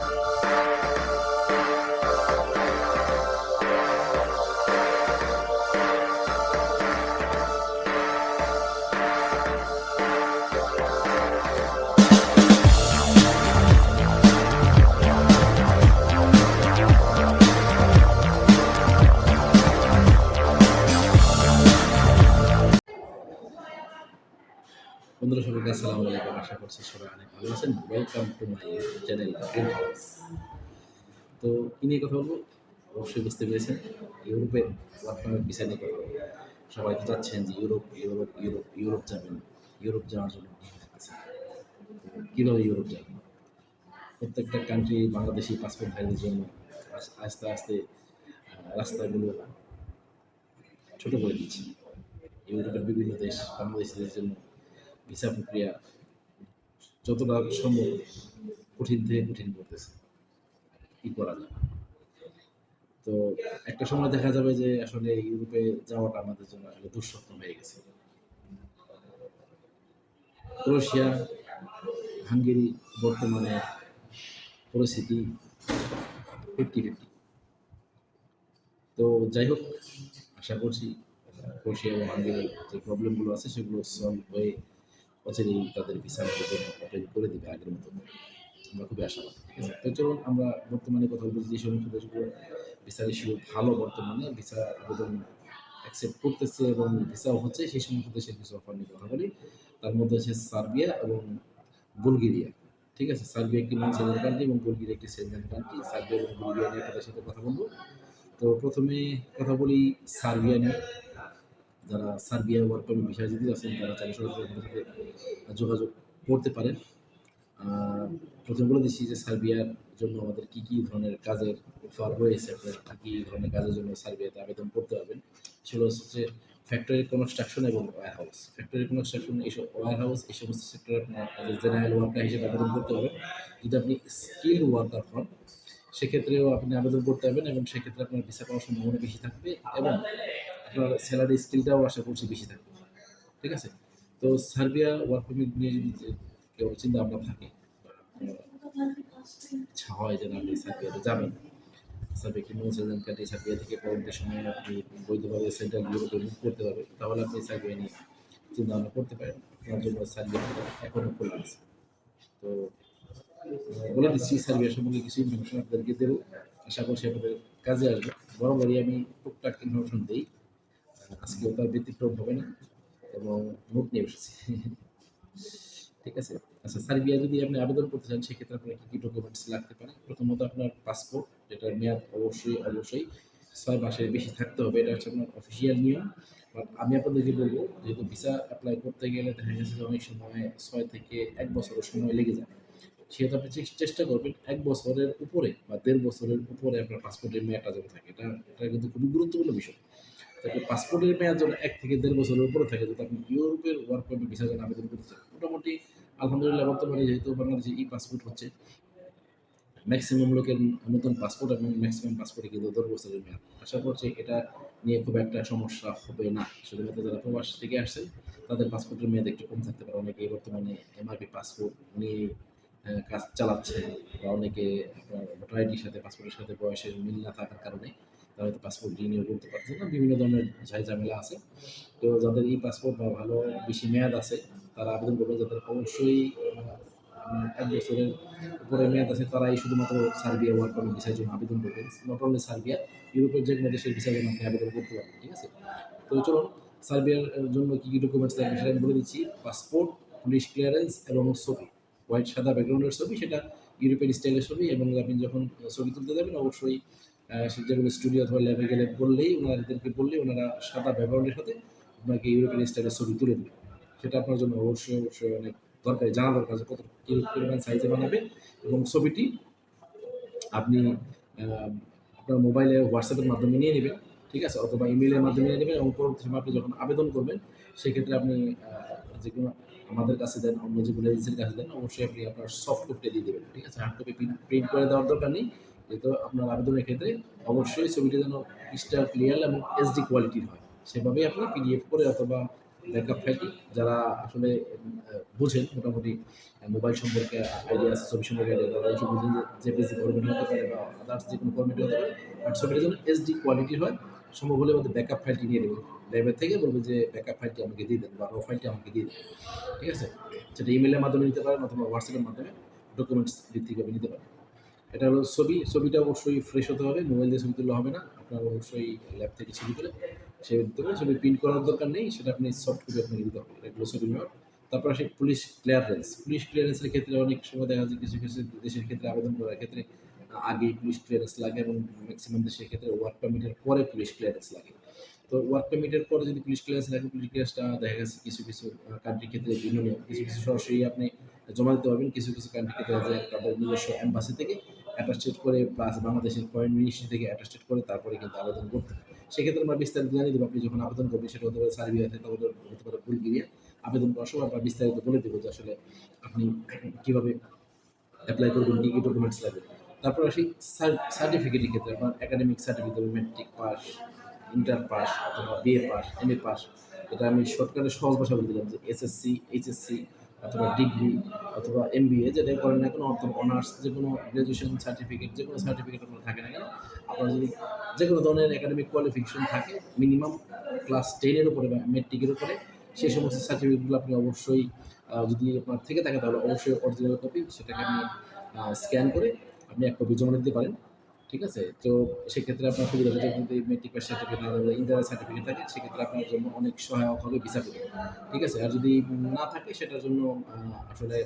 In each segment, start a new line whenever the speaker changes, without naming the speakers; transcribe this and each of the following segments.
you welcome to my channel তো কি নিয়ে কথা বলব? অবশ্যই বুঝতে পেরেছেন, ইউরোপের ওয়ার্ক পারমিট ভিসা নিয়ে কথা বলব। সবাই তো চাচ্ছেন যে ইউরোপ ইউরোপ ইউরোপ ইউরোপ যাবেন, ইউরোপ যাওয়ার জন্য কীভাবে ইউরোপ যাবেন? প্রত্যেকটা কান্ট্রি বাংলাদেশি পাসপোর্ট ধারীদের জন্য আস- আস্তে আস্তে রাস্তাগুলো ছোট করে দিচ্ছে। ইউরোপের বিভিন্ন দেশ বাংলাদেশিদের জন্য ভিসা প্রক্রিয়া যতটা সম্ভব কঠিন থেকে কঠিন করতেছে। কি করা যায়? তো একটা সময় দেখা যাবে যে আসলে ইউরোপে যাওয়াটা আমাদের জন্য আসলে দুঃস্বপ্ন হয়ে গেছে। ক্রোয়েশিয়া, হাঙ্গেরি বর্তমানে পরিস্থিতি ফিফটি ফিফটি তো যাই হোক, আশা করছি ক্রোয়েশিয়া এবং হাঙ্গেরির যে প্রবলেমগুলো আছে সেগুলো সলভ হয়ে অচিরেই তাদের ভিসা ওপেন করে দেবে আগের মতো আমরা খুবই আশাবাদী, ঠিক আছে? তো চলুন আমরা বর্তমানে কথা বলব যে সমস্ত দেশগুলো ভিসার ইস্যু ভালো বর্তমানে ভিসা আবেদন অ্যাকসেপ্ট করতেছে এবং ভিসাও হচ্ছে সেই সমস্ত দেশের কিছু অফার নিয়ে কথা বলি। তার মধ্যে হচ্ছে সার্বিয়া এবং বুলগেরিয়া, ঠিক আছে? সার্বিয়া একটি নন সেঞ্জেন কান্ট্রি এবং বুলগেরিয়া একটি সেঞ্জেন কান্ট্রি সার্বিয়া এবং বুলগেরিয়া নিয়ে তাদের সাথে কথা বলব। তো প্রথমে কথা বলি সার্বিয়া নিয়ে। যারা সার্বিয়া ওয়ার্ক পারমিট ভিসা যদি আছেন, তারা চাইলে সরাসরি সাথে যোগাযোগ করতে পারেন। প্রথমে বলে দিচ্ছি যে সার্বিয়ার জন্য আমাদের কি কি ধরনের কাজের অফার রয়েছে, আপনার কি কি ধরনের কাজের জন্য সার্বিয়াতে আবেদন করতে পারবেন। সেগুলো হচ্ছে ফ্যাক্টরি কনস্ট্রাকশন এবং ওয়ার হাউস ফ্যাক্টরি কনস্ট্রাকশন এইসব ওয়ার হাউস এই সমস্ত সেক্টরে আপনার জেনারেল ওয়ার্কার হিসেবে আবেদন করতে পারবেন। যদি আপনি স্কিল ওয়ার্কার হন, সেক্ষেত্রেও আপনি আবেদন করতে পারবেন এবং সেক্ষেত্রে আপনার ভিসা পাওয়ার সম্ভাবনা বেশি থাকবে এবং আপনার স্যালারি স্কিলটাও আশা করছি বেশি থাকবে। ঠিক আছে? তো সার্বিয়া ওয়ার্ক পারমিট নিয়ে যদি কেউ চিন্তা ভাবনা থাকে, ইচ্ছা হয় যে আপনি সার্বিয়াতে যাবেন। সার্বিয়া কি নন সেজেন কান্ট্রি সার্বিয়া থেকে পরবর্তী সময়ে আপনি বৈধভাবে সেন্ট্রাল ইউরোপে মুভ করতে পারবেন, তাহলে আপনি সার্বিয়া নিয়ে চিন্তা ভাবনা করতে পারেন। আপনার জন্য সার্বিয়া এখনও খোলা আছে। তো, বলে দিচ্ছি, সার্বিয়া সম্পর্কে কিছু ইনফরমেশন আপনাদেরকে দেবো। আশা করছি আপনাদের কাজে আসবে। বরাবরই আমি টুকটাক ইনফরমেশন দিই। আজকেও তার ব্যতিক্রম হবে না এবং নোট নিয়ে এসেছি ঠিক আছে? আচ্ছা সার্বিয়া যদি আপনি আবেদন করতে চান, সেক্ষেত্রে আপনার কী কী ডকুমেন্টস লাগতে পারে? প্রথমত আপনার পাসপোর্ট যেটার মেয়াদ অবশ্যই অবশ্যই ছয় মাসের বেশি থাকতে হবে, এটা হচ্ছে আপনার অফিসিয়াল নিয়ম। বাট আমি আপনাদেরকে বলব, যেহেতু ভিসা অ্যাপ্লাই করতে গেলে দেখা গেছে যে অনেক সময় ছয় থেকে এক বছরের সময় লেগে যায়। সেহেতু আপনি চেষ্টা করবেন, এক বছরের উপরে বা দেড় বছরের উপরে আপনার পাসপোর্টের মেয়াদটা যেন থাকে। এটা এটা কিন্তু খুবই গুরুত্বপূর্ণ বিষয়। তারপরে পাসপোর্টের মেয়াদ যেন এক থেকে দেড় বছরের উপরে থাকে যাতে আপনি ইউরোপের ওয়ার্ক পারমিট ভিসা যেন আবেদন করতে চান। মোটামুটি আলহামদুলিল্লাহ বর্তমানে যেহেতু বাংলাদেশে ই পাসপোর্ট হচ্ছে ম্যাক্সিমাম লোকের নতুন পাসপোর্ট এবং ম্যাক্সিমাম পাসপোর্টে কিন্তু দশ বছরের মেয়াদ। আশা করছি এটা নিয়ে খুব একটা সমস্যা হবে না। শুধুমাত্র যারা প্রবাস থেকে আসছেন তাদের পাসপোর্টের মেয়াদ একটু কম থাকতে পারে। অনেকে বর্তমানে এমআরপি পাসপোর্ট নিয়ে কাজ চালাচ্ছেন বা অনেকে ভোটার আইডির সাথে পাসপোর্টের সাথে বয়সের মিল না থাকার কারণে। তারা হয়তো পাসপোর্ট রিনিউ করতে পারছে না, বিভিন্ন ধরনের ঝাই ঝামেলা আছে। তো যাদের ই পাসপোর্ট বা ভালো বেশি মেয়াদ আছে, তারা আবেদন করবে যাদের অবশ্যই এক বছরের উপরে মেয়াদ আছে, তারাই শুধুমাত্র সার্বিয়া ওয়ার্ক পারমিট ভিসার জন্য আবেদন করবেন। নট অনলি সার্বিয়া, ইউরোপের যে কোনো দেশের ভিসার জন্য আপনি আবেদন করতে পারবেন ঠিক আছে? তো চলুন, সার্বিয়ার জন্য কী কী ডকুমেন্টস লাগবে সেটা আমি বলে দিচ্ছি। পাসপোর্ট পুলিশ ক্লিয়ারেন্স এবং ছবি। হোয়াইট সাদা ব্যাকগ্রাউন্ডের ছবি, সেটা ইউরোপিয়ান স্টাইলের ছবি এবং আপনি যখন ছবি তুলতে যাবেন, অবশ্যই যেগুলো স্টুডিও অথবা ল্যাবে গেলে বললেই ওনাদেরকে বললেই ওনারা সাদা ব্যাকগ্রাউন্ডের সাথে আপনাকে ইউরোপিয়ান স্টাইলের ছবি তুলে দেবে। সেটা আপনার জন্য অবশ্যই অবশ্যই অনেক দরকারি, জানা দরকার যে কত পরিমাণ সাইজে বানাবে এবং ছবিটি আপনি আপনার মোবাইলে হোয়াটসঅ্যাপের মাধ্যমে নিয়ে নেবেন, ঠিক আছে? অথবা ইমেলের মাধ্যমে নিয়ে নেবেন এবং পরবর্তী সময় আপনি যখন আবেদন করবেন, সেক্ষেত্রে আপনি যে কোনো আমাদের কাছে দেন, অন্য যেগুলো এজেন্সির কাছে দেন, অবশ্যই আপনি আপনার সফট কপিটা দিয়ে দেবেন, ঠিক আছে? হার্ড কপি প্রিন্ট করে দেওয়ার দরকার নেই। যেহেতু আপনার আবেদনের ক্ষেত্রে অবশ্যই ছবিটি যেন ক্রিস্টাল ক্লিয়ার এবং এইচডি কোয়ালিটির হয়। সেভাবেই আপনি পিডিএফ করে অথবা ব্যাকআপ ফাইলটি যারা আসলে বুঝেন মোটামুটি মোবাইল সম্পর্কে আইডিয়া আছে, ছবি সম্পর্কে আইডিয়া তারা বুঝেন যে জেপিজি ফরম্যাট হতে পারে বা আদার্স যে কোনো ফরম্যাট হতে পারে বাট ছবিটা যেন এসডি কোয়ালিটির হয়, সম্ভব হলে আমাদের ব্যাকআপ ফাইলটি নিয়ে নেবেন। লাইব্রেরি থেকে বলবে যে ব্যাকআপ ফাইলটি আমাকে দিয়ে দেন বা র ফাইলটি আমাকে দিয়ে দেন। ঠিক আছে? সেটা ইমেলের মাধ্যমে নিতে পারেন অথবা হোয়াটসঅ্যাপের মাধ্যমে ডকুমেন্টস ভিত্তিকভাবে নিতে পারেন। এটা হলো ছবি, ছবিটা অবশ্যই ফ্রেশ হতে হবে মোবাইল দিয়ে ছবি তুললে হবে না, আপনার অবশ্যই ল্যাব থেকে ছবি তুলে সে দিতে ছবি প্রিন্ট করার দরকার নেই, সেটা আপনি সফট কপি আপনাকে দিতে হবে এগুলো ছবি নেওয়ার। তারপর আসে পুলিশ ক্লিয়ারেন্স পুলিশ ক্লিয়ারেন্সের ক্ষেত্রে অনেক সময় দেখা যায় কিছু কিছু দেশের ক্ষেত্রে আবেদন করার ক্ষেত্রে আগে পুলিশ ক্লিয়ারেন্স লাগে এবং ম্যাক্সিমাম দেশের ক্ষেত্রে ওয়ার্ক পারমিটের পরে পুলিশ ক্লিয়ারেন্স লাগে। তো ওয়ার্ক পারমিটের পরে যদি পুলিশ ক্লিয়ারেন্স লাগে পুলিশ ক্লিয়ারেন্সটা দেখা গেছে কিছু কিছু কান্ট্রির ক্ষেত্রে ভিন্ন নিয়ম কিছু কিছু সরাসরি আপনি জমা দিতে পারবেন, কিছু কিছু কান্ট্রি ক্ষেত্রে তাদের নিজস্ব অ্যাম্বাসি থেকে। অ্যাটাস্টেড করে প্লাস বাংলাদেশের ফরেন মিনিস্ট্রি থেকে অ্যাটাস্টেড করে তারপরে কিন্তু আবেদন করতে হবে। সেক্ষেত্রে আমরা বিস্তারিত জানিয়ে দেবো, আপনি যখন আবেদন করবেন সেটা হতে পারে সার্বিয়া থেকে হতে হতে পারে বুলগেরিয়া। আবেদন করার সময় আমরা বিস্তারিত বলে দেবো যে আসলে আপনি কীভাবে অ্যাপ্লাই করবেন, কী কী ডকুমেন্টস লাগবে। তারপর আসি সার্টিফিকেটের ক্ষেত্রে, আপনার academic certificate matric pass inter pass অথবা BA pass M A pass এটা আমি শর্টকাটে সহজ ভাষা বলে দিলাম যে এসএসসি এইচএসসি অথবা ডিগ্রি অথবা এম বি এ যেটা করেন না কোনো অথবা অনার্স যে কোনো গ্র্যাজুয়েশন সার্টিফিকেট যে কোনো সার্টিফিকেট আপনার থাকে না কেন, আপনার যদি যে কোনো ধরনের একাডেমিক কোয়ালিফিকেশন থাকে মিনিমাম ক্লাস টেনের উপরে বা মেট্রিকের উপরে সেই সমস্ত সার্টিফিকেটগুলো আপনি অবশ্যই যদি আপনার থেকে থাকে তাহলে অবশ্যই অরিজিনাল কপি সেটাকে আপনি স্ক্যান করে আপনি এক কপি জমা দিতে পারেন। ঠিক আছে? তো সেক্ষেত্রে আপনার সুবিধা হবে যদি মেট্রিক পাস সার্টিফিকেট অথবা ইন্টার সার্টিফিকেট থাকে, সেক্ষেত্রে আপনার জন্য অনেক সহায়ক হবে ভিসা পেতে ঠিক আছে? আর যদি না থাকে, সেটার জন্য আসলে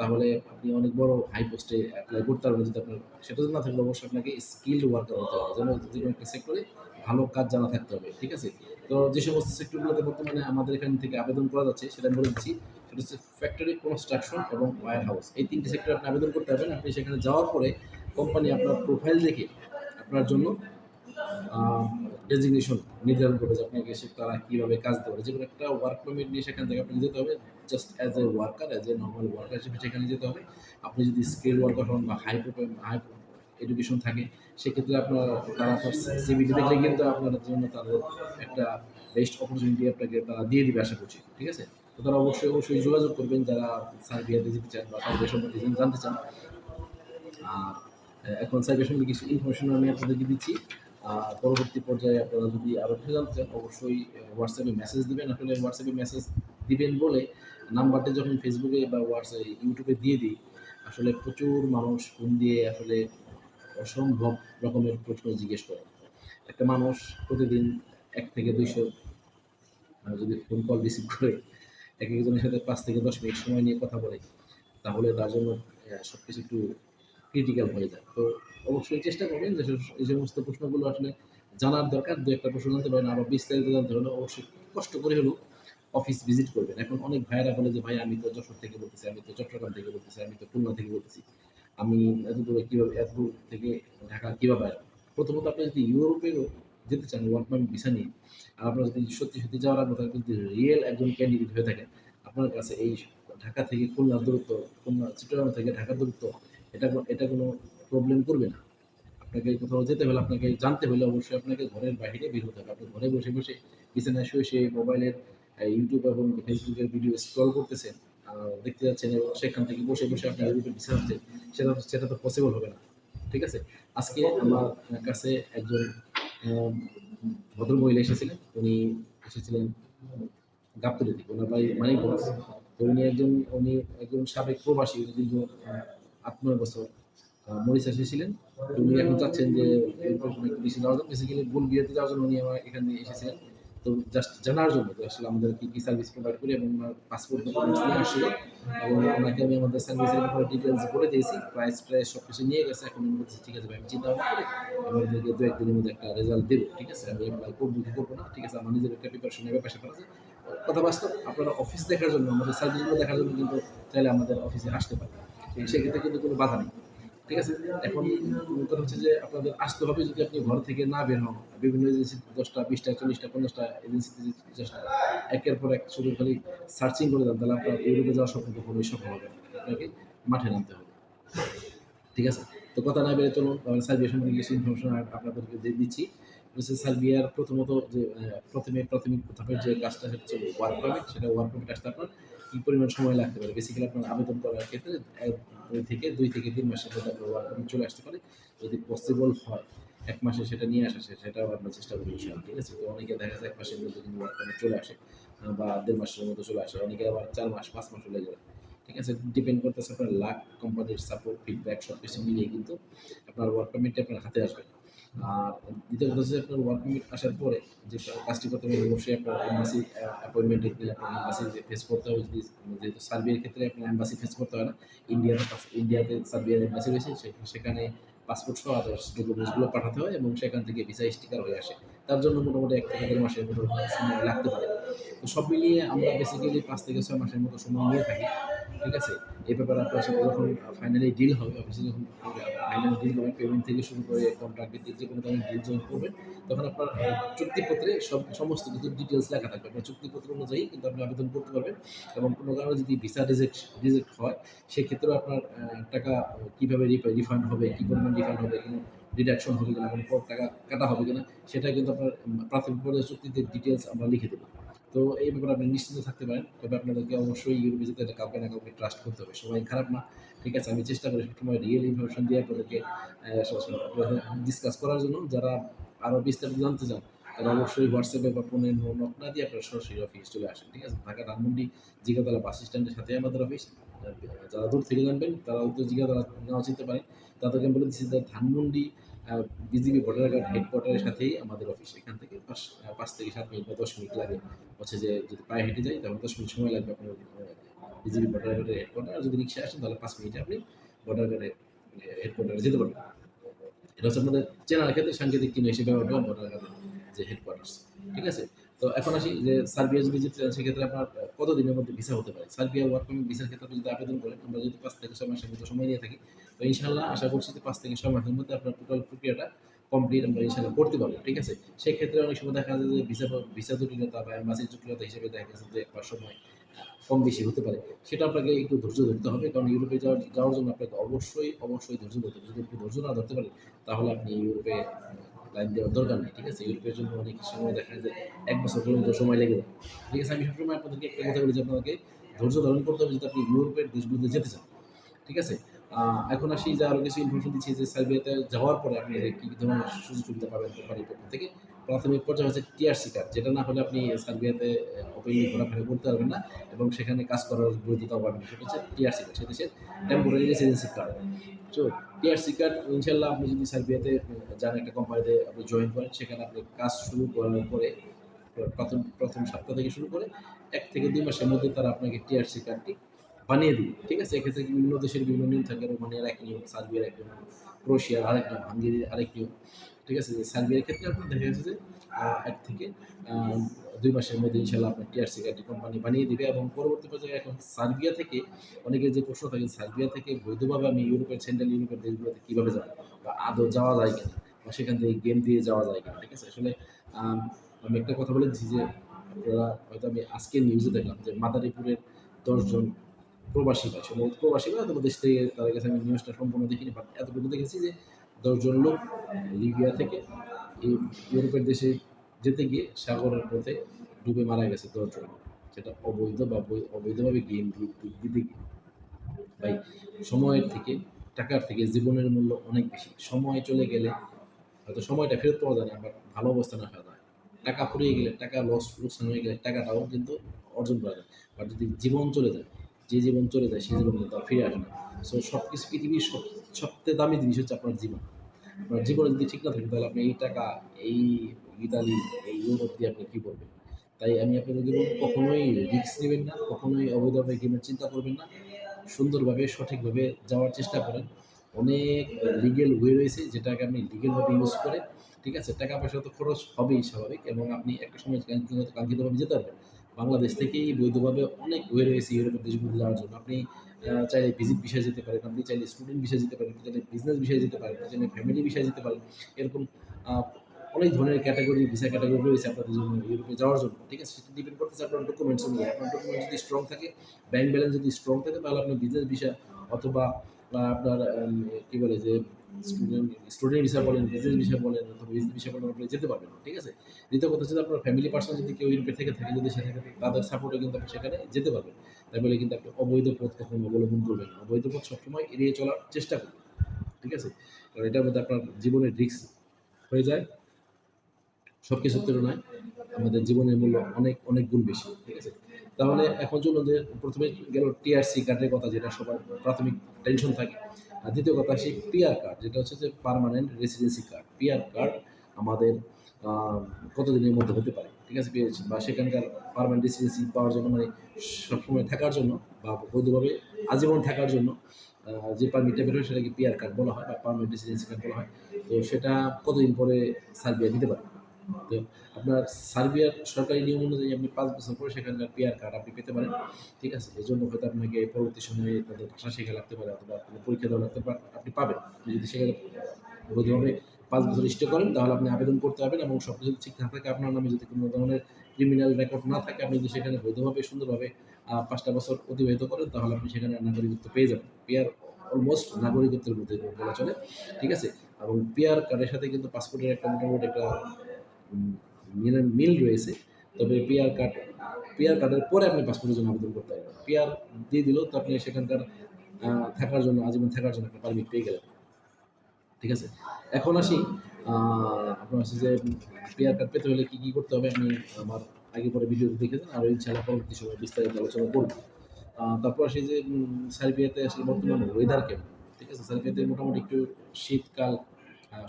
তাহলে আপনি অনেক বড় হাই পোস্টে অ্যাপ্লাই করতে পারবেন যদি আপনার, সেটা যদি না থাকলে অবশ্যই আপনাকে স্কিল্ড ওয়ার্কার হতে হবে। যেন যে কোনো একটা সেক্টরে ভালো কাজ জানা থাকতে হবে, ঠিক আছে? তো যে সমস্ত সেক্টরগুলোতে বর্তমানে আমাদের এখান থেকে আবেদন করা যাচ্ছে, সেটা আমি বলে দিচ্ছি, সেটা হচ্ছে ফ্যাক্টরি কনস্ট্রাকশন এবং ওয়্যার হাউস এই তিনটি সেক্টরে আপনি আবেদন করতে পারবেন। আপনি সেখানে যাওয়ার পরে কোম্পানি আপনার প্রোফাইল দেখে আপনার জন্য ডেজিগনেশন নির্ধারণ করবে যে আপনাকে সে তারা কীভাবে কাজ দেবে যে কোনো একটা ওয়ার্ক পারমিট নিয়ে সেখান থেকে আপনি যেতে হবে just as a worker as a normal worker হিসেবে সেখানে যেতে হবে। আপনি যদি স্কিল ওয়ার্কার হন বা হাই হাই এডুকেশন থাকে, সেক্ষেত্রে আপনার, তারা আপনার দেখলে কিন্তু আপনার জন্য তাদের একটা বেস্ট অপরচুনিটি আপনাকে তারা দিয়ে দিবে আশা করছি, ঠিক আছে? তো তারা অবশ্যই অবশ্যই যোগাযোগ করবেন যারা সার্বিয়াতে যেতে চান বা সার্বিয়া সম্পর্কে জানতে চান। আর এখন সাইবার সম্পর্কে কিছু ইনফরমেশন আমি আপনাদেরকে দিচ্ছি। আর পরবর্তী পর্যায়ে আপনারা যদি আরও কিছু জানতে চান, অবশ্যই হোয়াটসঅ্যাপে মেসেজ দিবেন। আসলে হোয়াটসঅ্যাপে মেসেজ দিবেন বলে নাম্বারটা যখন ফেসবুকে বা হোয়াটসঅ্যাপ ইউটিউবে দিয়ে দিই, আসলে প্রচুর মানুষ ফোন দিয়ে আসলে অসম্ভব রকমের প্রশ্ন জিজ্ঞেস করে। একটা মানুষ প্রতিদিন এক থেকে দুইশো যদি ফোন কল রিসিভ করে, এক একজনের সাথে পাঁচ থেকে দশ মিনিট সময় নিয়ে কথা বলে, তাহলে তার জন্য সব কিছু একটু ক্রিটিক্যাল হয়ে যায়। তো অবশ্যই চেষ্টা করবেন যে এই সমস্ত প্রশ্নগুলো আসলে জানার দরকার। দু একটা প্রশ্ন জানতে পারেন আরও বিস্তারিত জানতে হলে অবশ্যই কষ্ট করে হলেও অফিস ভিজিট করবেন। এখন অনেক ভাইয়েরা বলে যে, ভাই, আমি তো যশোর থেকে বলতেছি, আমি তো চট্টগ্রাম থেকে বলতেছি, আমি তো খুলনা থেকে বলতেছি। আমি এত দূরে কীভাবে এত দূর থেকে ঢাকা কীভাবে আসব? প্রথমত আপনি যদি ইউরোপেও যেতে চান ওয়ার্ক পারমিট ভিসা নিয়ে, আর আপনার যদি সত্যি সত্যি যাওয়ার আগ্রহ যদি রিয়েল একজন ক্যান্ডিডেট হয়ে থাকেন, আপনার কাছে এই ঢাকা থেকে খুলনার দূরত্ব, খুলনা চিত্রগ্রাম থেকে ঢাকার দূরত্ব এটা এটা কোনো প্রবলেম করবে না। আপনাকে কোথাও যেতে হলে আপনাকে জানতে হলে অবশ্যই আপনাকে ঘরের বাইরে বের হতে হবে। আপনি ঘরে বসে বসে বিছানায় শুয়ে শুয়ে মোবাইলের ইউটিউব এবং ফেসবুকের ভিডিও স্ক্রল করতেছেন দেখতে যাচ্ছেন এবং সেখান থেকে বসে বসে আপনি ইউটিউবে বিচার হচ্ছেন সেটা সেটা তো পসিবল হবে না। ঠিক আছে? আজকে আমার কাছে একজন আহ, ভদ্রমহিলা এসেছিলেন। উনি এসেছিলেন গাবতলি থেকে। ওনার বাড়ি মানিকগঞ্জ। তো উনি একজন উনি একজন সাবেক প্রবাসী। উনি দীর্ঘ আট নয় বছর মরিচ এসেছিলেন উনি এখন চাচ্ছেন যে বেশি যাওয়ার জন্য। বেসিক্যালি বুলগিয়াতে যাওয়ার জন্য উনি আমার এখানে এসেছিলেন। তো জাস্ট জানার জন্য যে আসলে আমাদের কি কি সার্ভিস প্রোভাইড করি এবং ওনার পাসপোর্ট নিয়ে আসছিল এবং ওনাকে আমি আমাদের সার্ভিসের ব্যাপারে ডিটেলস বলে দিয়েছি। প্রাইস প্রাইস সব কিছু নিয়ে গেছে। এখন উনি বলছে, ঠিক আছে আমি চিন্তা ভাবনা করে আমাদেরকে দু একদিনের মধ্যে একটা রেজাল্ট দেবো, ঠিক আছে? আমি অ্যাপ্লাই করব কি করব না? ঠিক আছে, আমার নিজের একটা প্রিপারেশন নেবে, পাশে আছে। কথা বাস্তব আপনারা অফিস দেখার জন্য, আমাদের সার্ভিসগুলো দেখার জন্য কিন্তু চাইলে আমাদের অফিসে আসতে পারেন সেক্ষেত্রে কিন্তু কোনো বাধা নেই। ঠিক আছে? এখন কথা হচ্ছে যে আপনাদের আসতে হবে যদি আপনি ঘর থেকে না বের হন। বিভিন্ন এজেন্সি দশটা, বিশটা, চল্লিশটা, পঞ্চাশটা এজেন্সিতে একের পর এক শুধু খালি সার্চিং করে দেন, তাহলে আপনার ইউরোপে যাওয়ার স্বপ্ন কখনোই সফল হবে আপনাকে মাঠে নামতে হবে। ঠিক আছে? তো কথা না বেড়ে চলুন সার্ভিস সম্পর্কে কিছু ইনফরমেশন আপনাদেরকে দিয়ে দিচ্ছি। হচ্ছে সার্বিয়ার প্রথমত যে প্রথমে প্রাথমিক ধাপের যে কাজটা হচ্ছে ওয়ার্ক পারমিট সেটা ওয়ার্ক পারমিট আসতে আপনার। কী পরিমাণ সময় লাগতে পারে? বেসিক্যালি আপনার আবেদন করার ক্ষেত্রে দুই থেকে দুই থেকে তিন মাসের মধ্যে আপনার ওয়ার্ক পারমিট চলে আসতে পারে। যদি পসিবল হয়, এক মাসে সেটা নিয়ে আসা সেটাও আমরা চেষ্টা করি ঠিক আছে? তো অনেকে দেখা যায় এক মাসের মধ্যে কিন্তু ওয়ার্ক পারমিট চলে আসে, বা দেড় মাসের মধ্যে চলে আসে, অনেকে আবার চার মাস, পাঁচ মাস লেগে যায়, ঠিক আছে? ডিপেন্ড করতেছে আপনার লাখ কোম্পানির সাপোর্ট ফিডব্যাক সব কিছু মিলিয়ে কিন্তু আপনার ওয়ার্ক পারমিটটা আপনার হাতে আসবে। আর দ্বিতীয় কথা হচ্ছে আপনার ওয়ার্ক পারমিট আসার পরে যে কাজটি করতে হবে, অবশ্যই আপনার অ্যাম্বাসি অ্যাপয়েন্টমেন্ট আপনার এম্বাসি ফেস করতে হবে। যদি যেহেতু সার্বিয়ার ক্ষেত্রে আপনার অ্যাম্বাসি ফেস করতে হয় না, ইন্ডিয়াতে পাস- ইন্ডিয়াতে সার্বিয়ার অ্যাম্বাসি রয়েছে, সেখানে পাসপোর্ট সহ আদার্স ডকুমেন্টসগুলো পাঠাতে হয় এবং সেখান থেকে ভিসা স্টিকার হয়ে আসে। তার জন্য মোটামুটি এক থেকে দেড় মাসের মতো সময় লাগতে পারে। তো সব মিলিয়ে আমরা বেসিক্যালি পাঁচ থেকে ছয় মাসের মতো সময় নিয়ে থাকি, ঠিক আছে? এই ব্যাপারে আপনার সাথে যখন ফাইনালি ডিল হবে অফিসে যখন ফাইনাল ডিল হবে পেমেন্ট থেকে শুরু করে কন্ট্রাক্ট ভিত্তিক যে কোনো ধরনের ডিল জয়েন করবেন তখন আপনার চুক্তিপত্রে সব, সমস্ত কিছু ডিটেলস লেখা থাকবে। আপনার চুক্তিপত্র অনুযায়ী কিন্তু আপনি আবেদন করতে পারবেন এবং কোনো কারণে যদি ভিসা রিজেক্ট রিজেক্ট হয়, সেক্ষেত্রেও আপনার টাকা কীভাবে রিফান্ড হবে, কী পরিমাণ রিফান্ড হবে, কোনো ডিডাকশন হবে কিনা কোনো টাকা কাটা হবে কিনা সেটা কিন্তু আপনার প্রাথমিক পর্যায়ে চুক্তিতে ডিটেলস আমরা লিখে দেবো। তো এই ব্যাপারে আপনি নিশ্চিন্ত থাকতে পারেন, তবে আপনাদেরকে অবশ্যই হলে কাউকে না কাউকে ট্রাস্ট করতে হবে। সবাই খারাপ না, ঠিক আছে? আমি চেষ্টা করি সবসময় রিয়েল ইনফরমেশন দিয়ে আপনাদেরকে ডিসকাস করার জন্য। যারা আরও বিস্তারিত জানতে চান, তারা অবশ্যই হোয়াটসঅ্যাপে বা ফোনে নক না দিয়ে আপনারা সরাসরি অফিস চলে আসেন, ঠিক আছে? ঢাকা ধানমন্ডি জিগাতলা বাস স্ট্যান্ডের সাথে আমাদের অফিস যারা দূর থেকে জানবেন, তারা হয়তো জিগাতলা নাও চিনতে পারেন তাদেরকে বলে দিচ্ছি যে ধানমন্ডি বিজিবি ভোটার কার্ড হেডকোয়ার্টারের সাথেই আমাদের অফিস এখান থেকে পাঁচ পাঁচ থেকে সাত মিনিট বা দশ মিনিট লাগে। হচ্ছে যে যদি পায়ে হেঁটে যাই তাহলে দশ মিনিট সময় লাগবে আপনার বিজিবি ভোটার কার্ডের হেডকোয়ার্টার আর যদি রিক্সা আসেন, তাহলে পাঁচ মিনিটে আপনি ভোটার কার্ডের হেডকোয়ার্টারে যেতে পারবেন। এটা হচ্ছে আপনাদের চেনার ক্ষেত্রে সাংকেতিক চিহ্ন হিসেবে ব্যবহার করেন ভোটার কার্ডের যে হেডকোয়ার্টার্স ঠিক আছে? তো এখন আসি যে সার্বিয়া যদি যেতে চান সেক্ষেত্রে আপনার আহ, কত দিনের মধ্যে ভিসা হতে পারে? সার্বিয়া ওয়ার্ক পারমিট ভিসার ক্ষেত্রে যদি আবেদন করেন আমরা যদি পাঁচ থেকে ছয় মাসের মতো সময় নিয়ে থাকি তো ইনশাল্লাহ আশা করছি যে পাঁচ থেকে ছয় মাসের মধ্যে আপনার টোটাল প্রক্রিয়াটা কমপ্লিট আমরা ইনশাল্লাহ করতে পারব ঠিক আছে? সেক্ষেত্রে অনেক সময় দেখা যায় যে ভিসা ভিসা জটিলতা বা এম্বাসির জটিলতা হিসেবে দেখা গেছে যে একবার সময় কম বেশি হতে পারে। সেটা আপনাকে একটু ধৈর্য ধরতে হবে কারণ ইউরোপে যাওয়ার যাওয়ার জন্য আপনাকে অবশ্যই অবশ্যই ধৈর্য ধরতে হবে। যদি একটু ধৈর্য না ধরতে পারেন তাহলে আপনি ইউরোপে লাইন দেওয়ার দরকার নেই, ঠিক আছে? ইউরোপের জন্য অনেক সময় দেখা যায় এক বছর পর্যন্ত সময় লেগে যায়। ঠিক আছে? আমি সবসময় আপনাদেরকে একটা কথা বলি যে আপনাকে ধৈর্য ধারণ করতে হবে যদি আপনি ইউরোপের দেশগুলোতে যেতে চান। ঠিক আছে? এখন আসি যে আরও কিছু ইনফরমেশন দিচ্ছি যে সার্বিয়াতে যাওয়ার পরে আপনি কী ধরনের সুযোগ সুবিধা পাবেন কোম্পানির পক্ষ থেকে, প্রাথমিক পর্যায়ে হচ্ছে টিআরসি কার্ড যেটা না হলে আপনি সার্বিয়াতে ওপেনলি ঘোরাফেরা করতে পারবেন না এবং সেখানে কাজ করার বৈধতাও পাবেন। সেটা হচ্ছে টিআরসি কার্ড সেটা হচ্ছে টেম্পোরারি রেসিডেন্সি কার্ড তো টিআরসি কার্ড ইনশাল্লাহ আপনি যদি সার্বিয়াতে যান একটা কোম্পানিতে আপনি জয়েন করেন, সেখানে আপনি কাজ শুরু করার পরে, প্রথম প্রথম সপ্তাহ থেকে শুরু করে এক থেকে দুই মাসের মধ্যে তারা আপনাকে টিআরসি কার্ডটি বানিয়ে দিবে, ঠিক আছে? এক্ষেত্রে বিভিন্ন দেশের বিভিন্ন নিয়ম থাকে, রোমানিয়ার এক নিয়ম, সার্বিয়ার এক নিয়ম ক্রোশিয়ার আরেক নিয়ম, হাঙ্গেরির আরেক নিয়ম, ঠিক আছে? সার্বিয়ার ক্ষেত্রে আপনার দেখা যাচ্ছে যে এক থেকে দুই মাসের মধ্যে ইনশাল্লাহ আপনার টিআরসি কার্ডটি কোম্পানি বানিয়ে দিবে এবং পরবর্তী পর্যায়ে এখন সার্বিয়া থেকে অনেকের যে প্রশ্ন থাকে, সার্বিয়া থেকে বৈধভাবে আমি ইউরোপের সেন্ট্রাল ইউরোপের দেশগুলোতে কীভাবে যাব বা আদৌ যাওয়া যায় কিনা বা সেখান থেকে গেম দিয়ে যাওয়া যায় কিনা, ঠিক আছে? আসলে, আমি একটা কথা বলে দিচ্ছি যে আপনারা হয়তো আমি আজকে নিউজে দেখলাম যে মাদারীপুরের দশজন প্রবাসী ভাই সম্ভবত প্রবাসী অথবা দেশ থেকে তাদের কাছে আমি নিউজটা সম্পূর্ণ দেখিনি বাট এতটুকু দেখেছি যে দশজন লোক লিবিয়া থেকে ইউরোপের দেশে যেতে গিয়ে সাগরের পথে ডুবে মারা গেছে দশজন সেটা অবৈধ বা বৈ- অবৈধভাবে গেম দিতে গিয়ে। ভাই, সময়ের থেকে, টাকার থেকে জীবনের মূল্য অনেক বেশি। সময় চলে গেলে হয়তো সময়টা ফেরত পাওয়া যায় না আবার ভালো অবস্থা না আসা যায় টাকা ফুরিয়ে গেলে, টাকা লস লোকসান হয়ে গেলে টাকাটাও কিন্তু অর্জন করা যায়। আর যদি জীবন চলে যায়, যে জীবন চলে যায়, সেই জীবন কিন্তু ফিরে আসে না। সো সব কিছু পৃথিবীর সব, সবচেয়ে দামি জিনিস হচ্ছে আপনার জীবন। আপনার জীবনে যদি ঠিক না থাকে, তাহলে আপনি এই টাকা, এই ইতালি এই ইউরোপ দিয়ে আপনি কী করবেন? তাই আমি আপনাদেরকে বলব, কখনোই রিস্ক নেবেন না, কখনোই অবৈধভাবে গেমের চিন্তা করবেন না। সুন্দরভাবে, সঠিকভাবে যাওয়ার চেষ্টা করেন। অনেক লিগেল ওয়ে রয়েছে যেটাকে আপনি লিগেলভাবে ইউজ করে, ঠিক আছে? টাকা পয়সা তো খরচ হবেই স্বাভাবিক এবং আপনি একটা সময় কাঙ্ক্ষিত কাঙ্ক্ষিতভাবে যেতে পারবেন। বাংলাদেশ থেকেই বৈধভাবে অনেক ওয়ে রয়েছে ইউরোপের দেশগুলো যাওয়ার জন্য। আপনি চাইলে ভিজিট বিষয়ে যেতে পারেন, আপনি চাইলে স্টুডেন্ট বিষয়ে যেতে পারেন, আপনি চাইলে বিজনেস বিষয়ে যেতে পারেন চাইলে ফ্যামিলি বিষয়ে যেতে পারেন। এরকম অনেক ধরনের ক্যাটাগরি ভিসা ক্যাটাগরি রয়েছে আপনাদের জন্য ইউরোপে যাওয়ার জন্য, ঠিক আছে? সেটা ডিপেন্ড করতেছে আপনার ডকুমেন্টস নিয়ে। আপনার ডকুমেন্ট যদি স্ট্রং থাকে ব্যাংক ব্যালেন্স যদি স্ট্রং থাকে, তাহলে আপনি বিজনেস ভিসা অথবা আপনার কী বলে যে স্টুডেন্ট স্টুডেন্ট ভিসা বলেন বিজনেস ভিসা বলেন, অথবা বিজনেস ভিসা বলেন, আপনি যেতে পারবেন ঠিক আছে? দ্বিতীয় কথা হচ্ছে আপনার ফ্যামিলি পার্সন যদি কেউ ইউরোপে থেকে থাকে, যদি সেখানে তাদের সাপোর্টে কিন্তু আপনি সেখানে যেতে পারবেন। তাই বলে কিন্তু আপনি অবৈধ পথ কখনো অবলম্বন করবেন না। অবৈধ পথ সবসময় এড়িয়ে চলার চেষ্টা করবেন ঠিক আছে? কারণ এটার মধ্যে আপনার জীবনের রিস্ক হয়ে যায়। সব কিছুর তুলনায় আমাদের জীবনের মূল্য অনেক অনেক গুণ বেশি, ঠিক আছে? তাহলে এখন জন্য যে প্রথমে গেল টিআরসি কার্ডের কথা, যেটা সবার প্রাথমিক টেনশন থাকে। আর দ্বিতীয় কথা সেই পিআর কার্ড যেটা হচ্ছে যে permanent residency card PR card আমাদের কতদিনের মধ্যে হতে পারে, ঠিক আছে? বা সেখানকার পার্মানেন্ট রেসিডেন্সি পাওয়ার জন্য মানে সবসময় থাকার জন্য বা বৈধভাবে আজীবন থাকার জন্য যে পারমিটটা বেরোয় সেটাকে পিআর কার্ড বলা হয় বা পারমানেন্ট রেসিডেন্সি কার্ড বলা হয়। তো সেটা কতদিন পরে সার্বিয়া দিতে পারে? তো আপনার সার্বিয়ার সরকারি নিয়ম অনুযায়ী আপনি পাঁচ বছর পরে সেখানকার পিআর কার্ড আপনি পেতে পারেন। ঠিক আছে? এই জন্য হয়তো আপনাকে পরবর্তী সময়ে তাদের ভাষা শেখা লাগতে পারে অথবা কোনো পরীক্ষা দেওয়া লাগতে পারে, আপনি পাবেন। যদি সেখানে বৈধভাবে পাঁচ বছর স্টে করেন, তাহলে আপনি আবেদন করতে পারবেন এবং সব কিছু ঠিকঠাক থাকে, আপনার নামে যদি কোনো ধরনের ক্রিমিনাল রেকর্ড না থাকে, আপনি যদি সেখানে বৈধভাবে সুন্দরভাবে পাঁচটা বছর অতিবাহিত করেন, তাহলে আপনি সেখানে নাগরিকত্ব পেয়ে যাবেন। পিআর অলমোস্ট নাগরিকত্বের মধ্যে বলা চলে। ঠিক আছে? এবং পিআর কার্ডের সাথে কিন্তু পাসপোর্টের একটা মোটামুটি একটা মিল রয়েছে। তবে পিআর কার্ড পিআর কার্ডের পরে আপনি পাসপোর্টের জন্য আবেদন করতে পারবেন। পিআর দিয়ে দিলেও তো আপনি সেখানকার থাকার জন্য, আজীবন থাকার জন্য একটা পারমিট পেয়ে গেলেন। ঠিক আছে? এখন আসি আপনার হচ্ছে যে পিআর কার্ড পেতে হলে কী কী করতে হবে আমি আমার আগে পরে ভিডিও দেখেছেন আর ইনশাআল্লাহ পরবর্তী সময় বিস্তারিত আলোচনা করব। তারপর আসি যে সার্বিয়াতে আসলে বর্তমানে ওয়েদার কেমন? ঠিক আছে? সার্বিয়াতে মোটামুটি একটু শীতকাল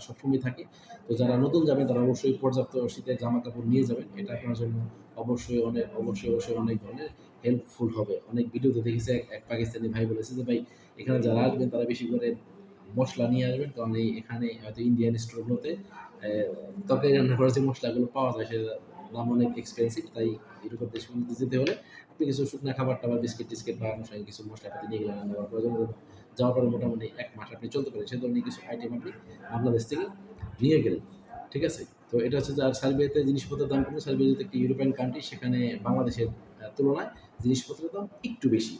সবসময় থাকে। তো যারা নতুন যাবেন, তারা অবশ্যই পর্যাপ্ত শীতের জামা কাপড় নিয়ে যাবেন। এটা আপনার জন্য অবশ্যই অনেক অবশ্যই অবশ্যই অনেক ধরনের হেল্পফুল হবে। অনেক ভিডিওতে দেখেছি এক পাকিস্তানি ভাই বলেছে যে, ভাই, এখানে যারা আসবেন, তারা বেশি করে মশলা নিয়ে আসবেন। কারণ এই এখানে হয়তো ইন্ডিয়ান স্টোরগুলোতে তরকারি রান্না করার যে মশলাগুলো পাওয়া যায় সেটা দাম অনেক এক্সপেন্সিভ তাই এরকম দেশগুলোতে যেতে হলে আপনি কিছু শুকনো খাবার টাবার বিস্কিট টিস্কিট বা অনুসারে কিছু মশলাপাতি নিয়ে গেলেন রান্না করার প্রয়োজন যাওয়ার পরে মোটামুটি এক মাস আপনি চলতে পারেন। সে ধরনের কিছু আইটেম আপনি বাংলাদেশ থেকে নিয়ে গেলেন, ঠিক আছে? তো এটা হচ্ছে যে আর সার্বিয়াতে জিনিসপত্রের দাম কম সার্বিয়া একটি ইউরোপিয়ান কান্ট্রি সেখানে বাংলাদেশের তুলনায় জিনিসপত্রের দাম একটু বেশি,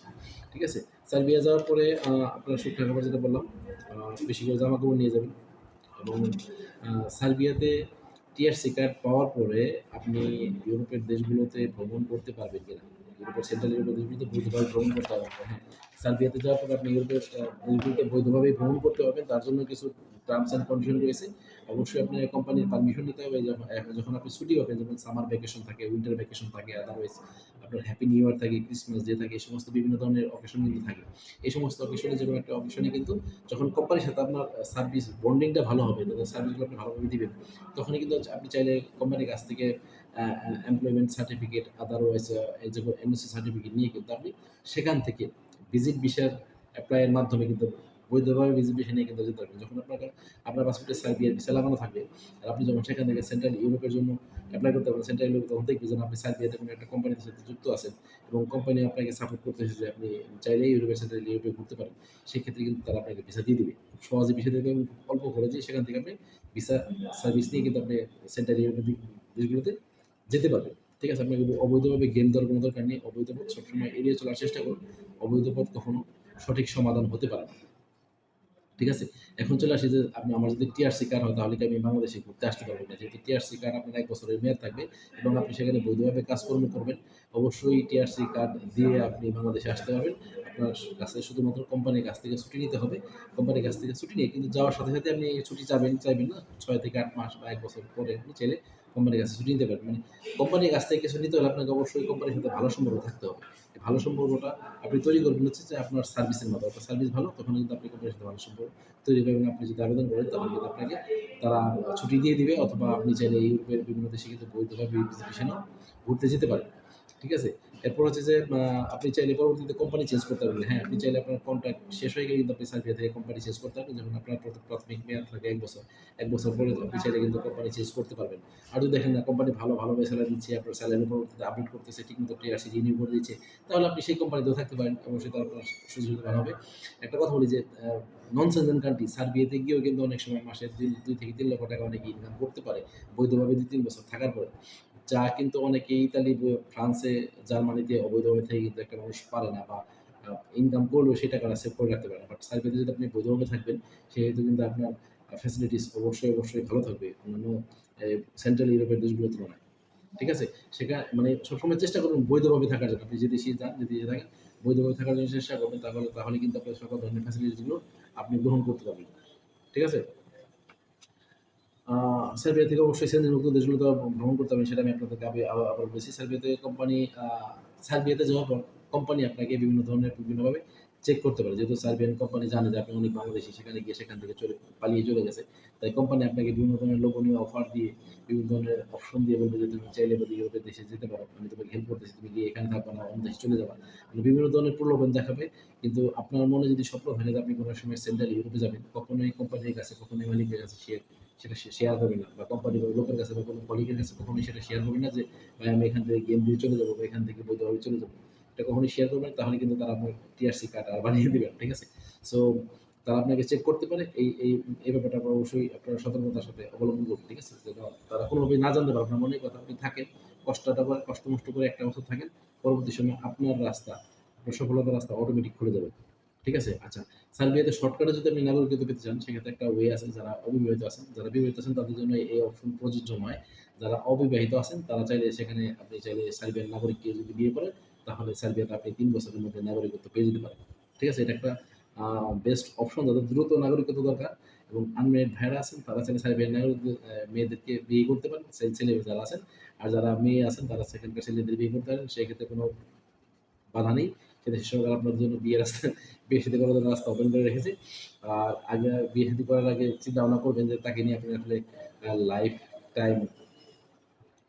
ঠিক আছে? সার্বিয়া যাওয়ার পরে আপনার শুকনো খাবার যেটা বললাম বেশি করে জামা কাপড় নিয়ে যাবেন এবং সার্বিয়াতে টিআরসি কার্ড পাওয়ার পরে আপনি ইউরোপের দেশগুলোতে ভ্রমণ করতে পারবেন কিনা ইউরোপের সেন্ট্রাল ইউরোপের দেশগুলোতে বৈধভাবে ভ্রমণ করতে পারবেন হ্যাঁ সার্বিয়াতে যাওয়ার পর আপনি ইউরোপের দেশগুলোতে বৈধভাবে ভ্রমণ করতে পারবেন, তার জন্য কিছু টার্মস অ্যান্ড কন্ডিশন রয়েছে। অবশ্যই আপনার কোম্পানির পারমিশন নিতে হবে যখন আপনি ছুটি হবে, যেমন সামার ভ্যাকেশন থাকে উইন্টার ভ্যাকেশন থাকে আদারওয়াইজ আপনার হ্যাপি নিউ ইয়ার থাকে ক্রিসমাস ডে থাকে, এই সমস্ত বিভিন্ন ধরনের অকেশন কিন্তু থাকে। এই সমস্ত অকেশনে কোনো একটা অকেশনে কিন্তু যখন কোম্পানির সাথে আপনার সার্ভিস বন্ডিংটা ভালো হবে, তাদের সার্ভিসগুলো আপনি ভালোভাবে দিবেন, তখনই কিন্তু আপনি চাইলে কোম্পানির কাছ থেকে এমপ্লয়মেন্ট সার্টিফিকেট আদারওয়াইজ যে এমএসসি সার্টিফিকেট নিয়ে কিন্তু আপনি সেখান থেকে ভিজিট ভিসার অ্যাপ্লাইয়ের মাধ্যমে কিন্তু বৈধভাবে ভিজিট ভিসা নিয়ে কিন্তু যেতে পারবেন। যখন আপনার আপনার পাসপোর্টে সার্বিয়ার ভিসা লাগানো থাকবে, আর আপনি যখন সেখান থেকে সেন্ট্রাল ইউরোপের জন্য অ্যাপ্লাই করতে পারবেন সেন্ট্রাল ইউরোপ তখন দেখবেন যে আপনি সার্বিয়াতে কোনো একটা কোম্পানির সাথে যুক্ত আছেন এবং কোম্পানি আপনাকে সাপোর্ট করতে এসেছে যে আপনি চাইলেই ইউরোপের সেন্ট্রাল ইউরোপে ঘুরতে পারেন। সেক্ষেত্রে কিন্তু তারা আপনাকে ভিসা দিয়ে দেবে। খুব সহজে ভিসা দেবে এবং অল্প খরচে সেখান থেকে আপনি ভিসা সার্ভিস নিয়ে কিন্তু আপনি সেন্ট্রাল ইউরোপের দেশগুলোতে যেতে পারবেন ঠিক আছে? আপনাকে অবৈধভাবে গেম দেওয়ার কোনো দরকার নেই। অবৈধ পথ সবসময় এড়িয়ে চলার চেষ্টা করুন। অবৈধ পথ কখনো সঠিক সমাধান হতে পারে না। ঠিক আছে? এখন চলে আসি যে আপনি আমার যদি টিআরসি কার্ড হয়, তাহলে কি আমি বাংলাদেশে ঘুরতে আসতে পারব না? যেহেতু টিআরসি কার্ড আপনার এক বছরের মেয়াদ থাকবে এবং আপনি সেখানে বৈধভাবে কাজকর্ম করবেন, অবশ্যই টিআরসি কার্ড দিয়ে আপনি বাংলাদেশে আসতে পারবেন। আপনার কাছে শুধুমাত্র কোম্পানির কাছ থেকে ছুটি নিতে হবে। কোম্পানির কাছ থেকে ছুটি নিয়ে কিন্তু যাওয়ার সাথে সাথে আপনি ছুটি চাবেন, চাইবেন না। ছয় থেকে আট মাস বা এক বছর পরে আপনি চাইলে কোম্পানির কাছে ছুটি নিতে পারবেন। মানে কোম্পানির কাছ থেকে কিছু নিতে হলে আপনাকে অবশ্যই কোম্পানির সাথে ভালো সম্পর্ক থাকতে হবে। ভালো সম্পর্কটা আপনি তৈরি করবেন হচ্ছে যে আপনার সার্ভিসের মতো। আপনার সার্ভিস ভালো তখন কিন্তু আপনি কোম্পানির সাথে ভালো সম্পর্ক তৈরি করবেন। আপনি যদি আবেদন করেন, তখন কিন্তু আপনাকে তারা ছুটি দিয়ে দিবে অথবা আপনি চাইলে ইউরোপের বিভিন্ন দেশে কিন্তু বৈধভাবে ঘুরতে যেতে পারেন। ঠিক আছে? এরপর হচ্ছে যে আপনি চাইলে পরবর্তীতে কোম্পানি চেঞ্জ করতে পারবেন। হ্যাঁ আপনি চাইলে আপনার কন্ট্রাক্ট শেষ হয়ে গেলে কিন্তু আপনি সার্ভিয়া থেকে কোম্পানি চেঞ্জ করতে পারবেন। যেমন আপনার প্রাথমিক মেয়াদ থাকে এক বছর এক বছর পরে আপনি চাইলে কিন্তু কোম্পানি চেঞ্জ করতে পারবেন। আর যদি দেখেন না কোম্পানি ভালো ভালো স্যালারি দিচ্ছে, আপনার স্যালারি পরবর্তীতে আপডেট করতেছে, ঠিকমতো টিআরসি রিনিউ করে দিচ্ছে, তাহলে আপনি সেই কোম্পানিতেও থাকতে পারেন। অবশ্যই তার আপনার সুযোগ হবে। একটা কথা বলি যে নন সেনজেন কান্ট্রি সার্বিয়াতে গিয়েও কিন্তু অনেক সময় মাসে দুই দুই থেকে তিন লক্ষ টাকা অনেকে ইনকাম করতে পারে, বৈধভাবে দুই, তিন বছর থাকার পরে। যা কিন্তু অনেকে ইতালি, ফ্রান্সে, জার্মানিতে অবৈধভাবে থেকে কিন্তু একটা মানুষ পারে না বা ইনকাম করলেও সেই টাকাটা সেভ করে রাখতে পারেন বাট সার্বিয়াতে যদি আপনি বৈধভাবে থাকবেন, সেহেতু কিন্তু আপনার ফ্যাসিলিটিস অবশ্যই অবশ্যই ভালো থাকবে। অন্যান্য সেন্ট্রাল ইউরোপের দেশগুলোর তুলনায়। ঠিক আছে? সেখানে মানে সবসময় চেষ্টা করবেন বৈধভাবে থাকার জন্য। আপনি যে দেশে যান যে দেশে থাকেন, বৈধভাবে থাকার জন্য চেষ্টা করবেন, তাহলে তাহলে কিন্তু আপনার সকল ধরনের ফ্যাসিলিটিসগুলো আপনি গ্রহণ করতে পারবেন। ঠিক আছে? সার্বিয়া থেকে অবশ্যই সেন্দ্রমুক্ত দেশগুলো ভ্রমণ করতে হবে, সেটা আমি আপনাদেরকে আবার বলেছি। সার্বিয়াতে কোম্পানি সার্বিয়াতে যাওয়ার পর কোম্পানি আপনাকে বিভিন্ন ধরনের, বিভিন্নভাবে চেক করতে পারে। যেহেতু সার্বিয়ান কোম্পানি জানে যে আপনি অনেক বাংলাদেশি, সেখানে গিয়ে সেখান থেকে চলে, পালিয়ে চলে গেছে। তাই কোম্পানি আপনাকে বিভিন্ন ধরনের লোভনীয় অফার দিয়ে, বিভিন্ন ধরনের অপশন দিয়ে বলবে যে তুমি চাইলে বলে ইউরোপের দেশে যেতে পারো, আমি তোমাকে হেল্প করতেছি, তুমি গিয়ে এখানে থাকবে, না অন্য দেশে চলে যাবা। মানে বিভিন্ন ধরনের প্রলোভন দেখাবে, কিন্তু আপনার মনে যদি স্বপ্ন থাকে যে আপনি কোনো সময় সেন্ট্রাল ইউরোপে যাবেন, কখনোই কোম্পানির কাছে, কখনোই মালিকের কাছে শেয়ার সেটা শেয়ার হবে না বা কোম্পানির লোকের কাছে বা কোনো কলিগের কাছে কখনোই সেটা শেয়ার হবে না যে, ভাই, আমি এখান থেকে গেম দিয়ে চলে যাব বা এখান থেকে বৈধভাবে চলে যাব। এটা কখনোই শেয়ার করবেন তাহলে কিন্তু তারা আপনার টিআরসি কার্ড আর বানিয়ে দেবেন ঠিক আছে? সো তারা আপনাকে চেক করতে পারে, এই এই এই ব্যাপারটা আপনার অবশ্যই আপনার সতর্কতার সাথে অবলম্বন করবেন ঠিক আছে? তারা কোনোভাবেই না জানতে পারে আপনার মনে কথা, আপনি থাকেন, কষ্টটা করে কষ্ট মষ্ট করে একটা বছর থাকেন, পরবর্তী সময় আপনার রাস্তা, আপনার সফলতার রাস্তা অটোমেটিক খুলে যাবে। ঠিক আছে? আচ্ছা সার্বিয়াতে শর্টকাটে যদি আপনি নাগরিকত্ব পেতে চান, সেক্ষেত্রে একটা ওয়ে আছে যারা অবিবাহিত আছেন। যারা বিবাহিত আছেন, তাদের জন্য এই অপশন প্রযোজ্য নয়। যারা অবিবাহিত আছেন, তারা চাইলে সেখানে আপনি চাইলে সার্বিয়ান নাগরিককে যদি বিয়ে করেন তাহলে সার্বিয়াতে আপনি তিন বছরের মধ্যে নাগরিকত্ব পেয়ে যেতে পারেন। ঠিক আছে? এটা একটা বেস্ট অপশন যাদের দ্রুত নাগরিকত্ব দরকার এবং আনমেরিড ভাইরা আছেন, তারা চাইলে সার্বিয়ান নাগরিক মেয়েদেরকে বিয়ে করতে পারেন। ছেলে যারা আছেন, আর যারা মেয়ে আছেন, তারা সেখানকার ছেলেদের বিয়ে করতে পারেন। সেক্ষেত্রে কোনো বাধা নেই। সেটা সরকার আপনার জন্য বিয়ে রাস্তা বিয়ে সাথে করার জন্য রাস্তা ওপেন করে রেখেছে। আর আগে বিয়ে সাথে করার আগে চিন্তা ভাবনা করবেন যে তাকে নিয়ে আপনি আসলে লাইফ টাইম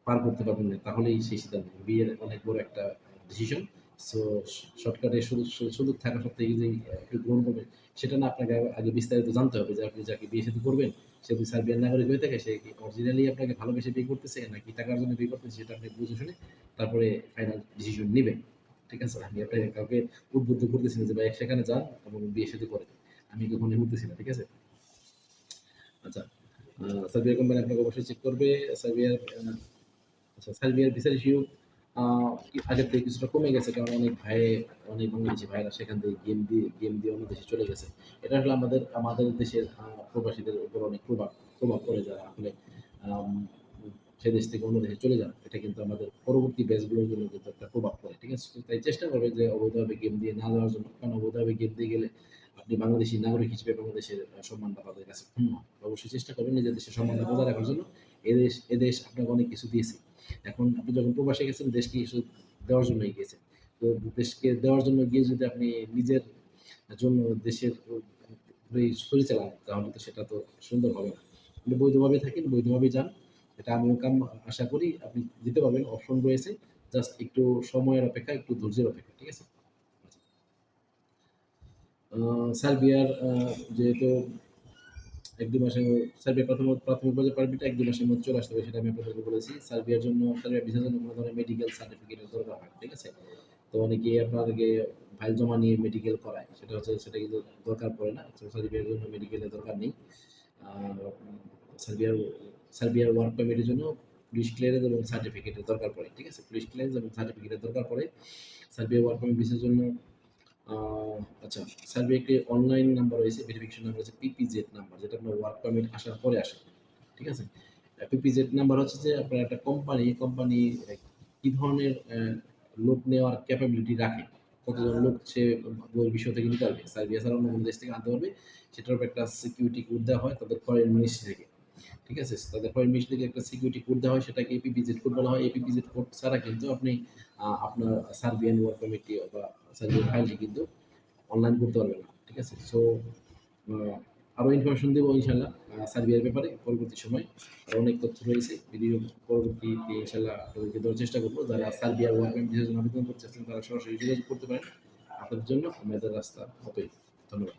পার করতে পারবেন না, তাহলেই সেই সিদ্ধান্ত বিয়ের অনেক বড় একটা ডিসিশন সো শর্টকাটে শুধু থাকা সত্ত্বেও যে একটু গ্রহণ করবেন, সেটা না আপনাকে আগে- আগে বিস্তারিত জানতে হবে যে আপনি যাকে বিয়ে সাথে করবেন, সে যদি সার্বিয়ান নাগরিক হয়ে থাকে, সে কি অরিজিনালি আপনাকে ভালোবেসে বিয়ে করতেছে নাকি টাকার জন্য বিয়ে করতেছে, সেটা আপনি বুঝে শুনে তারপরে ফাইনাল ডিসিশন নেবেন। ঠিক আছে? আমি আপনাকে কাউকে উদ্বুদ্ধ করতেছি না যে, ভাই, সেখানে যান, এবং বিয়ে সাথে করে আমি কখনোই বলতেছি না, ঠিক আছে? আচ্ছা সার্বিয়া কোম্পানি আপনাকে অবশ্যই চেক করবে। সার্বিয়ার আচ্ছা সার্বিয়ার ভিসার ইস্যু আগের থেকে কিছুটা কমে গেছে, কারণ অনেক ভাই, অনেক বাংলাদেশি ভাইরা সেখান থেকে গেম দিয়ে গেম দিয়ে অন্য দেশে চলে গেছে। এটা আসলে আমাদের আমাদের দেশের প্রবাসীদের উপর অনেক প্রভাব প্রভাব পড়ে যারা আসলে সে দেশ থেকে অন্য দেশে চলে যান এটা কিন্তু আমাদের পরবর্তী ব্যাচগুলোর জন্য কিন্তু একটা প্রভাব পড়ে ঠিক আছে? তাই চেষ্টা করবে যে অবৈধভাবে গেম দিয়ে না যাওয়ার জন্য কারণ অবৈধভাবে গেম দিয়ে গেলে আপনি বাংলাদেশি নাগরিক হিসেবে বাংলাদেশের সম্মানটা তাদের কাছে ক্ষুণ্ণ হয়। অবশ্যই চেষ্টা করবেন নিজের দেশের সম্মানটা বজায় রাখার জন্য। এদেশ এদেশ আপনাকে অনেক কিছু দিয়েছে। এখন আপনি যখন প্রবাসে গেছেন দেশকে কিছু দেওয়ার জন্যই গিয়েছেন। তো দেশকে দেওয়ার জন্য গিয়ে যদি আপনি নিজের জন্য দেশের শরীর চালান তাহলে তো সেটা তো সুন্দর হবে না। আপনি বৈধভাবে থাকেন বৈধভাবে যান। এটা আমিও কাম আশা করি আপনি দিতে পারবেন অপশন রয়েছে। জাস্ট একটু সময়ের অপেক্ষা একটু ধৈর্যের অপেক্ষা ঠিক আছে? আহ, সার্বিয়ার যেহেতু এক দু মাসের সার্বিয়া প্রথম প্রাথমিক পর্যায়ে পারমিটটা এক দু মাসের মধ্যে চলে আসতে হবে সেটা আমি আপনাদেরকে বলেছি। সার্বিয়ার জন্য সার্বিয়া ভিসার জন্য কোনো ধরনের মেডিকেল সার্টিফিকেটের দরকার হয় ঠিক আছে? তো অনেকে আপনাদেরকে ফাইল জমা নিয়ে মেডিকেল করায় সেটা হচ্ছে সেটা কিন্তু দরকার পড়ে না। সার্বিয়ার জন্য মেডিকেলের দরকার নেই। সার্বিয়ার সার্বিয়ার ওয়ার্ক পারমিটের জন্য পুলিশ ক্লিয়ারেন্স এবং সার্টিফিকেটের দরকার পড়ে, ঠিক আছে? পুলিশ ক্লিয়ারেন্স এবং সার্টিফিকেটের দরকার পড়ে। সার্বিয়া ওয়ার্ক পারমিট ভিসার জন্য আচ্ছা সার্ভে একটি অনলাইন নাম্বার রয়েছে ভেরিফিকেশন নাম্বার হচ্ছে পিপিজেড নাম্বার যেটা আপনার ওয়ার্ক পারমিট আসার পরে আসে, ঠিক আছে? পিপিজেড নাম্বার হচ্ছে যে আপনার একটা কোম্পানি কোম্পানি কি ধরনের লোক নেওয়ার ক্যাপাবিলিটি রাখে? কতজন লোক সে বইয়ের বিষয় থেকে নিতে পারবে? সার্বিয়া ছাড়া অন্য কোনো দেশ থেকে আনতে পারবে? সেটার উপর একটা সিকিউরিটি কোড দেওয়া হয়, তাদের ফরেন মিনিস্ট্রি থেকে। ঠিক আছে? তাদের মিনিস্ট্রি থেকে একটা সিকিউরিটি কোড দেওয়া হয়, সেটাকে এপিপিজেড কোড বলা হয়। এপিপিজেড কোড ছাড়া কিন্তু আপনি আপনার সার্বিয়ান ওয়ার্ক পারমিটটি বা সার্বিয়ান ফাইলটি কিন্তু অনলাইন করতে পারবেন না, ঠিক আছে? সো আরও ইনফরমেশন দেবো ইনশাল্লাহ সার্বিয়ার ব্যাপারে পরবর্তী সময়। অনেক তথ্য রয়েছে ভিডিও পরবর্তীতে ইনশাল্লাহ আপনাদেরকে দেওয়ার চেষ্টা করব। যারা সার্বিয়ার ওয়ার্ক পারমিটের জন্য আবেদন করতে চাচ্ছেন, তারা সরাসরি যোগাযোগ করতে পারেন। আপনাদের জন্য আমাদের রাস্তা হবে। ধন্যবাদ।